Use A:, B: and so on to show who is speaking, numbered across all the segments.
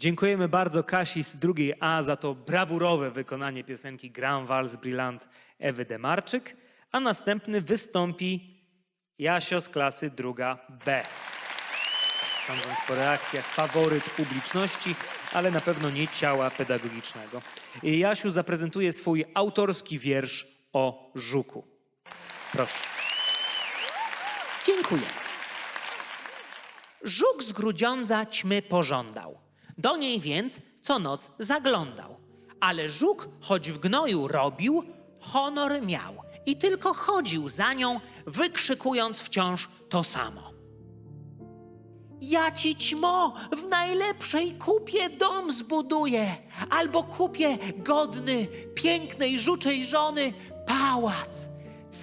A: Dziękujemy bardzo Kasi z drugiej A za to brawurowe wykonanie piosenki Grand Vals Brillant Ewy Demarczyk, a następny wystąpi Jasio z klasy druga B. Sądząc po reakcjach, faworyt publiczności, ale na pewno nie ciała pedagogicznego. Jasiu zaprezentuje swój autorski wiersz o żuku. Proszę.
B: Dziękuję. Żuk z grudziądza ćmy pożądał. Do niej więc co noc zaglądał. Ale żuk, choć w gnoju robił, honor miał i tylko chodził za nią, wykrzykując wciąż to samo. Ja ci ćmo w najlepszej kupie dom zbuduję, albo kupię godny, pięknej, żuczej żony pałac,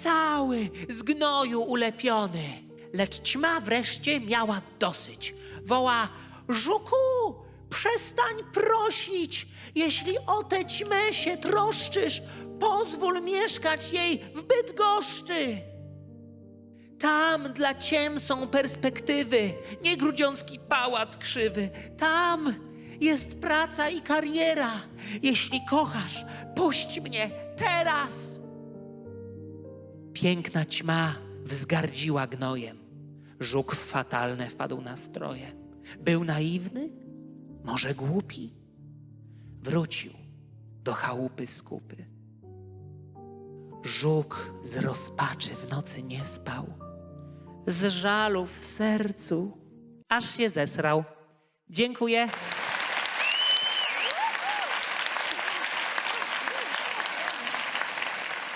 B: cały z gnoju ulepiony. Lecz ćma wreszcie miała dosyć. Woła, żuku, przestań prosić, jeśli o tę ćmę się troszczysz, pozwól mieszkać jej w Bydgoszczy. Tam dla ciem są perspektywy, nie grudziącki pałac krzywy. Tam jest praca i kariera. Jeśli kochasz, puść mnie teraz. Piękna ćma wzgardziła gnojem. Żuk w fatalne wpadł na stroje. Był naiwny? Może głupi? Wrócił do chałupy skupy. Żuk z rozpaczy w nocy nie spał. Z żalu w sercu aż się zesrał. Dziękuję.